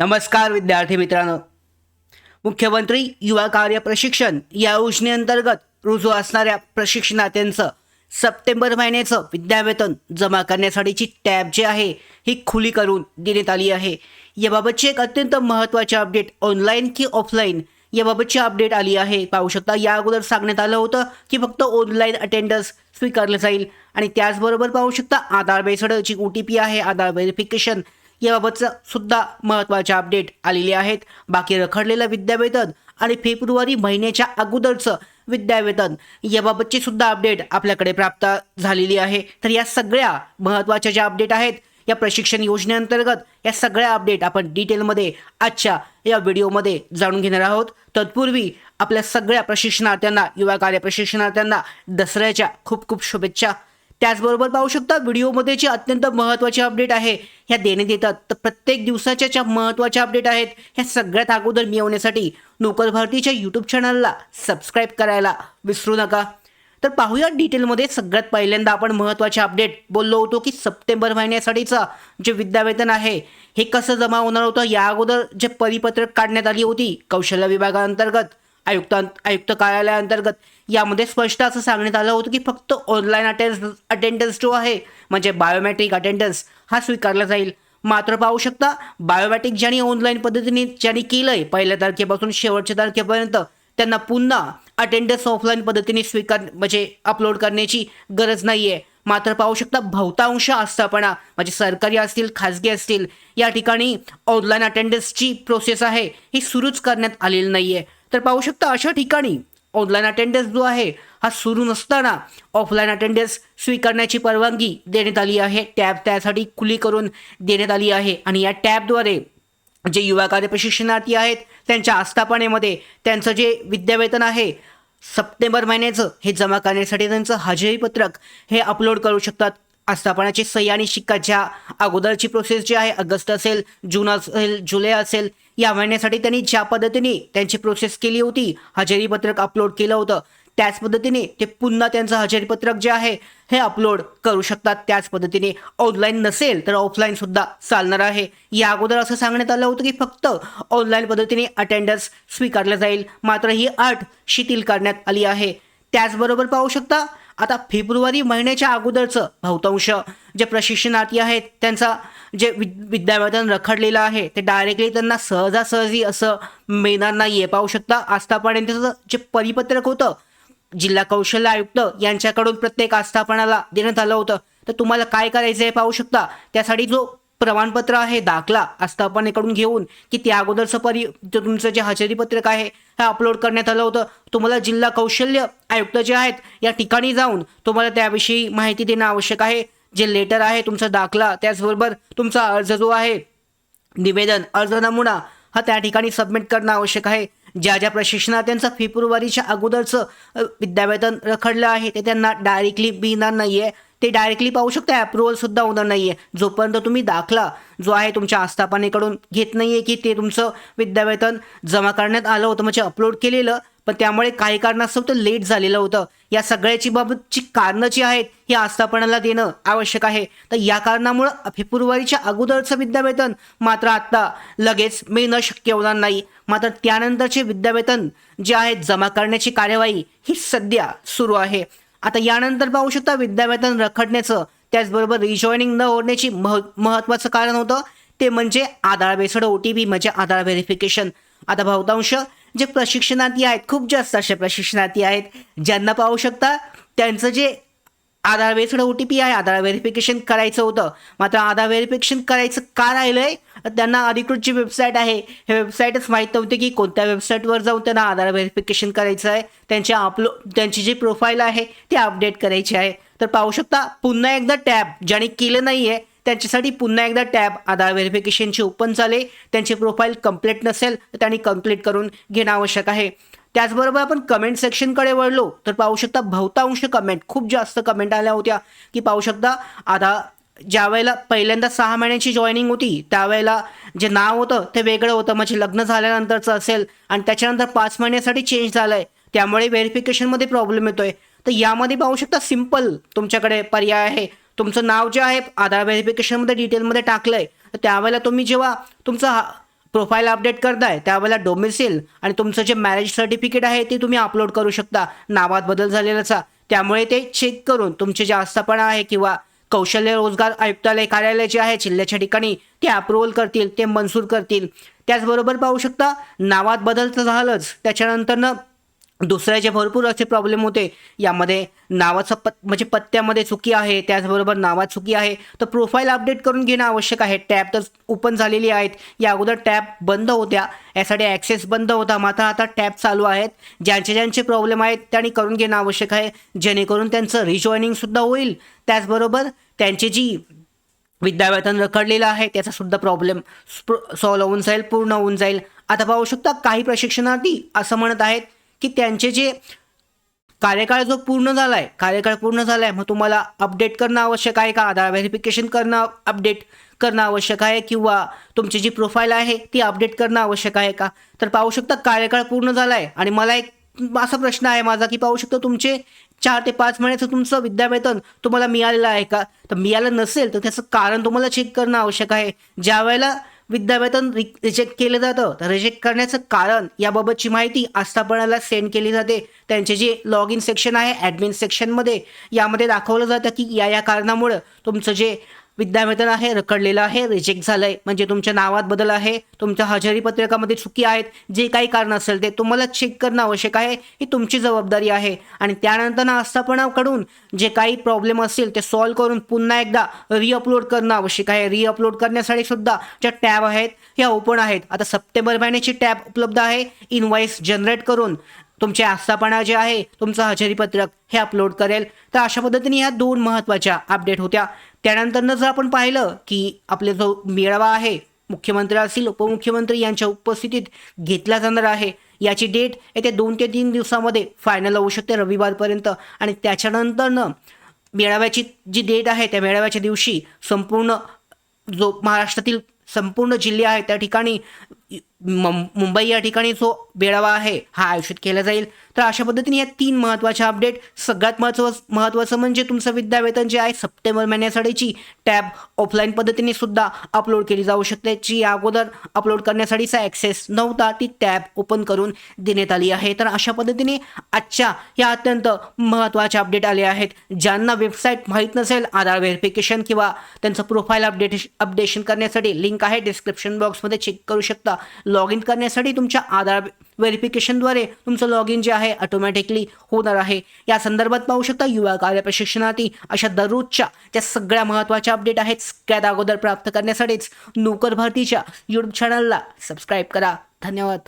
नमस्कार विद्यार्थी मित्रांनो. मुख्यमंत्री युवा कार्य प्रशिक्षण या योजनेअंतर्गत रुजू असणाऱ्या प्रशिक्षणार्थ्यांचं सप्टेंबर महिन्याचं विद्यावेतन जमा करण्यासाठीची टॅब जी आहे ही खुली करून देण्यात आली आहे. याबाबतची एक अत्यंत महत्त्वाची अपडेट ऑनलाईन की ऑफलाईन याबाबतची अपडेट आली आहे. पाहू शकता या अगोदर सांगण्यात आलं होतं की फक्त ऑनलाईन अटेंडन्स स्वीकारलं जाईल. आणि त्याचबरोबर पाहू शकता आधार बेसड जी ओ टी पी आहे. आधार व्हेरिफिकेशन याबाबतचं सुद्धा महत्त्वाच्या अपडेट आलेले आहेत. बाकी रखडलेलं विद्यावेतन आणि फेब्रुवारी महिन्याच्या अगोदरचं विद्यावेतन याबाबतची सुद्धा अपडेट आपल्याकडे प्राप्त झालेली आहे. तर या सगळ्या महत्त्वाच्या ज्या अपडेट आहेत या प्रशिक्षण योजनेअंतर्गत या सगळ्या अपडेट आपण डिटेलमध्ये आजच्या या व्हिडिओमध्ये जाणून घेणार आहोत. तत्पूर्वी आपल्या सगळ्या प्रशिक्षणार्थ्यांना युवा कार्य प्रशिक्षणार्थ्यांना दसऱ्याच्या खूप खूप शुभेच्छा. त्याचबरोबर पाहू शकता व्हिडिओमध्ये जे अत्यंत महत्त्वाची अपडेट आहे ह्या देण्यात येतात तर प्रत्येक दिवसाच्या ज्या महत्त्वाच्या अपडेट आहेत ह्या सगळ्यात अगोदर मिळवण्यासाठी नोकर भारतीच्या यूट्यूब चॅनलला सबस्क्राईब करायला विसरू नका. तर पाहूया डिटेलमध्ये सगळ्यात पहिल्यांदा आपण महत्त्वाचे अपडेट बोललो होतो की सप्टेंबर महिन्यासाठीचं जे विद्यावेतन आहे हे कसं जमा होणार होतं? या अगोदर जे परिपत्रक काढण्यात आली होती कौशल्य विभागाअंतर्गत आयुक्त आयुक्त कार्यालयाअंतर्गत. यामध्ये स्पष्ट असं सांगण्यात आलं होतं की फक्त ऑनलाईन अटेंड अटेंडन्स जो आहे म्हणजे बायोमॅट्रिक अटेंडन्स हा स्वीकारला जाईल. मात्र पाहू शकता बायोमॅट्रिक ज्यांनी ऑनलाईन पद्धतीने ज्यांनी केलं आहे पहिल्या तारखेपासून शेवटच्या तारखेपर्यंत त्यांना पुन्हा अटेंडन्स ऑफलाईन पद्धतीने स्वीकार म्हणजे अपलोड करण्याची गरज नाही आहे मात्र पाहू शकता बहुतांश आस्थापना म्हणजे सरकारी असतील खाजगी असतील या ठिकाणी ऑनलाईन अटेंडन्सची प्रोसेस आहे ही सुरूच करण्यात आलेली नाही आहे तर पाहू शकता अशा ठिकाणी ऑनलाईन अटेंडन्स जो आहे हा सुरू नसताना ऑफलाईन अटेंडन्स स्वीकारण्याची परवानगी देण्यात आली आहे. टॅब त्यासाठी खुली करून देण्यात आली आहे. आणि या टॅबद्वारे जे युवा कार्य प्रशिक्षणार्थी आहेत त्यांच्या आस्थापनेमध्ये त्यांचं जे विद्यावेतन आहे सप्टेंबर महिन्याचं हे जमा करण्यासाठी त्यांचं हजेरीपत्रक हे अपलोड करू शकतात. आस्थापनाची सही आणि शिक्का ज्या अगोदरची प्रोसेस जी आहे ऑगस्ट असेल जून असेल जुलै असेल या महिन्यासाठी त्यांनी ज्या पद्धतीने त्यांची प्रोसेस केली होती हजेरीपत्रक अपलोड केलं होतं त्याच पद्धतीने ते पुन्हा त्यांचं हजेरीपत्रक जे आहे हे अपलोड करू शकतात. त्याच पद्धतीने ऑनलाईन नसेल तर ऑफलाईन सुद्धा चालणार आहे. या अगोदर असं सांगण्यात आलं होतं की फक्त ऑनलाईन पद्धतीने अटेंडन्स स्वीकारलं जाईल. मात्र ही अट शिथिल करण्यात आली आहे. त्याचबरोबर पाहू शकता आता फेब्रुवारी महिन्याच्या अगोदरचं बहुतांश जे प्रशिक्षणार्थी आहेत त्यांचा जे विद विद्यावेतन रखडलेलं आहे ते डायरेक्टली त्यांना सहजासहजी असं मिळणार नाही पाहू शकता आस्थापनेचं जे परिपत्रक होतं जिल्हा कौशल्य आयुक्त यांच्याकडून प्रत्येक आस्थापनाला देण्यात आलं होतं. तर तुम्हाला काय करायचं आहे पाहू शकता त्यासाठी जो प्रमाणपत्र आहे दाखला आस्थापनेकडून घेऊन की त्या अगोदरचं परी जे तुमचं जे हजेरीपत्रक आहे हे अपलोड करण्यात आलं होतं. तुम्हाला जिल्हा कौशल्य आयुक्त जे आहेत या ठिकाणी जाऊन तुम्हाला त्याविषयी माहिती देणं आवश्यक आहे. जे लेटर आहे तुमचा दाखला त्याचबरोबर तुमचा अर्ज जो आहे निवेदन अर्ज नमुना हा त्या ठिकाणी सबमिट करणं आवश्यक आहे. ज्या ज्या प्रशिक्षणार्थ्यांचं फेब्रुवारीच्या अगोदरचं विद्यावेतन रखडलं आहे ते त्यांना डायरेक्टली मिळणार नाही आहे ते डायरेक्टली पाहू शकता अप्रुव्हलसुद्धा होणार नाही आहे जोपर्यंत तुम्ही दाखला जो आहे तुमच्या आस्थापनेकडून घेत नाही आहे की ते तुमचं विद्यावेतन जमा करण्यात आलं होतं म्हणजे अपलोड केलेलं पण त्यामुळे काही कारणास्तव ते लेट झालेलं होतं. या सगळ्याची बाबतची कारणं जी आहेत ही आस्थापनाला देणं आवश्यक आहे. तर या कारणामुळं फेब्रुवारीच्या अगोदरचं विद्यावेतन मात्र आत्ता लगेच मिळणं शक्य होणार नाही. मात्र त्यानंतरचे विद्यावेतन जे आहेत जमा करण्याची कार्यवाही ही सध्या सुरू आहे. आता यानंतर पाहू शकता विद्यावेतन रखडण्याचं. त्याचबरोबर रिजॉईनिंग न होण्याची मह महत्त्वाचं कारण होतं. ते म्हणजे Aadhaar based O T P म्हणजे आधार व्हेरिफिकेशन आता बहुतांश जे प्रशिक्षणार्थी आहेत खूप जास्त असे प्रशिक्षणार्थी आहेत ज्यांना पाहू शकता त्यांचं जे Aadhaar based O T P आहे आधार व्हेरिफिकेशन करायचं होतं. मात्र आधार व्हेरिफिकेशन करायचं का राहिलं आहे त्यांना अधिकृत जी वेबसाईट आहे हे वेबसाईटच माहीत नव्हते की कोणत्या वेबसाईटवर जाऊन त्यांना आधार व्हेरिफिकेशन करायचं आहे. त्यांची अपलो त्यांची जी प्रोफाईल आहे ती अपडेट करायची आहे. तर पाहू शकता पुन्हा एकदा टॅब ज्याने केलं नाही आहे त्यांच्यासाठी पुन्हा एकदा टॅब आधार व्हेरिफिकेशनची ओपन झाले. त्यांची प्रोफाईल कंप्लीट नसेल तर त्यांनी कंप्लीट करून घेणं आवश्यक आहे. त्याचबरोबर आपण कमेंट सेक्शनकडे वळलो तर पाहू शकता बहुतांश कमेंट खूप जास्त कमेंट आल्या होत्या की पाहू शकता आधा ज्या वेळेला पहिल्यांदा सहा महिन्याची जॉईनिंग होती त्यावेळेला जे नाव होतं ते वेगळं होतं. म्हणजे लग्न झाल्यानंतरचं असेल आणि त्याच्यानंतर पाच महिन्यासाठी चेंज झालं आहे त्यामुळे व्हेरिफिकेशनमध्ये प्रॉब्लेम येतोय. तर यामध्ये पाहू शकता सिंपल तुमच्याकडे पर्याय आहे. तुमचं नाव जे आहे आधार व्हेरिफिकेशनमध्ये डिटेलमध्ये टाकलं आहे तर त्यावेळेला तुम्ही जेव्हा तुमचा प्रोफाईल अपडेट करताय त्यावेळेला डोमिसिल आणि तुमचं जे मॅरेज सर्टिफिकेट आहे ते तुम्ही अपलोड करू शकता. नावात बदल झालेलाचा. त्यामुळे ते चेक करून तुमचे जे आस्थापना आहे किंवा कौशल्य रोजगार आयुक्तालय कार्यालय जे आहे जिल्ह्याच्या ठिकाणी ते अप्रुव्हल करतील ते मंजूर करतील. त्याचबरोबर पाहू शकता नावात बदल तर झालंच. त्याच्यानंतरनं दुसऱ्याचे भरपूर असे प्रॉब्लेम होते. यामध्ये नावाचं पत म्हणजे पत्त्यामध्ये चुकी आहे त्याचबरोबर नावात चुकी आहे. तर प्रोफाईल अपडेट करून घेणं आवश्यक आहे. टॅब तर ओपन झालेली आहेत. या अगोदर टॅब बंद होत्या. यासाठी ॲक्सेस बंद होता. मात्र आता टॅब चालू आहेत. ज्यांचे ज्यांचे प्रॉब्लेम आहेत त्यांनी करून घेणं आवश्यक आहे. जेणेकरून त्यांचं रिजॉईनिंगसुद्धा होईल. त्याचबरोबर त्यांची जी विद्यावेतन रखडलेलं आहे त्याचासुद्धा प्रॉब्लेम सॉल्व होऊन जाईल पूर्ण होऊन जाईल. आता पाहू शकता काही प्रशिक्षणार्थी असं म्हणत आहेत की त्यांचे जे कार्यकाळ जो पूर्ण झाला आहे कार्यकाळ पूर्ण झाला आहे मग तुम्हाला अपडेट करणं आवश्यक आहे का? आधार व्हेरिफिकेशन करणं अपडेट करणं आवश्यक आहे किंवा तुमची जी प्रोफाईल आहे ती अपडेट करणं आवश्यक आहे का? तर पाहू शकता कार्यकाळ पूर्ण झाला आहे आणि मला एक असा प्रश्न आहे माझा की पाहू शकतो तुमचे चार ते पाच महिन्याचं तुमचं विद्यावेतन तुम्हाला मिळालेलं आहे का? तर मिळालं नसेल तर त्याचं कारण तुम्हाला चेक करणं आवश्यक आहे. ज्या वेळेला विद्यावेतन रि रिजेक्ट केलं जातं. तर रिजेक्ट करण्याचं कारण याबाबतची माहिती आस्थापनाला सेंड केली जाते. त्यांचे जे लॉग इन सेक्शन आहे ॲडमिन सेक्शनमध्ये यामध्ये दाखवलं जातं की या या कारणामुळं तुमचं जे विद्यावेतन आहे रखडलेलं आहे रिजेक्ट झालं आहे म्हणजे तुमच्या नावात बदल आहे तुमच्या हजेरी पत्रकामध्ये चुकी आहेत जे काही कारण असेल ते तुम्हाला चेक करणं आवश्यक आहे ही तुमची जबाबदारी आहे. आणि त्यानंतर ना आस्थापनाकडून जे काही प्रॉब्लेम असतील ते सॉल्व्ह करून पुन्हा एकदा रिअपलोड करणं आवश्यक आहे. रिअपलोड करण्यासाठी सुद्धा ज्या टॅब आहेत ह्या ओपन आहेत. आता सप्टेंबर महिन्याची टॅब उपलब्ध आहे. इनवाईस जनरेट करून तुमचे आस्थापना जे आहे तुमचं हजेरीपत्रक हे अपलोड करेल. तर अशा पद्धतीने ह्या दोन महत्त्वाच्या अपडेट होत्या. त्यानंतरनं जर आपण पाहिलं की आपले जो मेळावा आहे मुख्यमंत्री असतील उपमुख्यमंत्री यांच्या उपस्थितीत घेतला जाणार आहे. याची डेट येत्या दोन ते तीन दिवसामध्ये फायनल होऊ शकते रविवारपर्यंत. आणि त्याच्यानंतरनं मेळाव्याची जी डेट आहे त्या मेळाव्याच्या दिवशी संपूर्ण जो महाराष्ट्रातील संपूर्ण जिल्हे आहेत त्या ठिकाणी मुंबई या ठिकाणी जो मेळावा आहे हा आयोजित केला जाईल. तर अशा पद्धतीने या तीन महत्त्वाच्या अपडेट सगळ्यात महत्त्व महत्त्वाचं म्हणजे तुमचं विद्यावेतन जे आहे सप्टेंबर महिन्यासाठीची टॅब ऑफलाईन पद्धतीने सुद्धा अपलोड केली जाऊ शकते जी अगोदर अपलोड करण्यासाठीचा ॲक्सेस नव्हता ती टॅब ओपन करून देण्यात आली आहे. तर अशा पद्धतीने आजच्या या अत्यंत महत्त्वाच्या अपडेट आले आहेत. ज्यांना वेबसाईट माहीत नसेल आधार व्हेरिफिकेशन किंवा त्यांचं प्रोफाईल अपडेट अपडेशन करण्यासाठी लिंक आहे डिस्क्रिप्शन बॉक्समध्ये चेक करू शकता. लॉग इन करण्यासाठी तुमच्या आधार व्हेरिफिकेशनद्वारे तुमचं लॉग इन जे आहे ऑटोमॅटिकली होणार आहे. या संदर्भात पाहू शकता युवा कार्य प्रशिक्षणार्थी अशा दररोजच्या ज्या सगळ्या महत्त्वाच्या अपडेट आहेत. सगळ्यात अगोदर प्राप्त करण्यासाठीच नोकर भरतीच्या यूट्यूब चॅनलला सबस्क्राईब करा. धन्यवाद.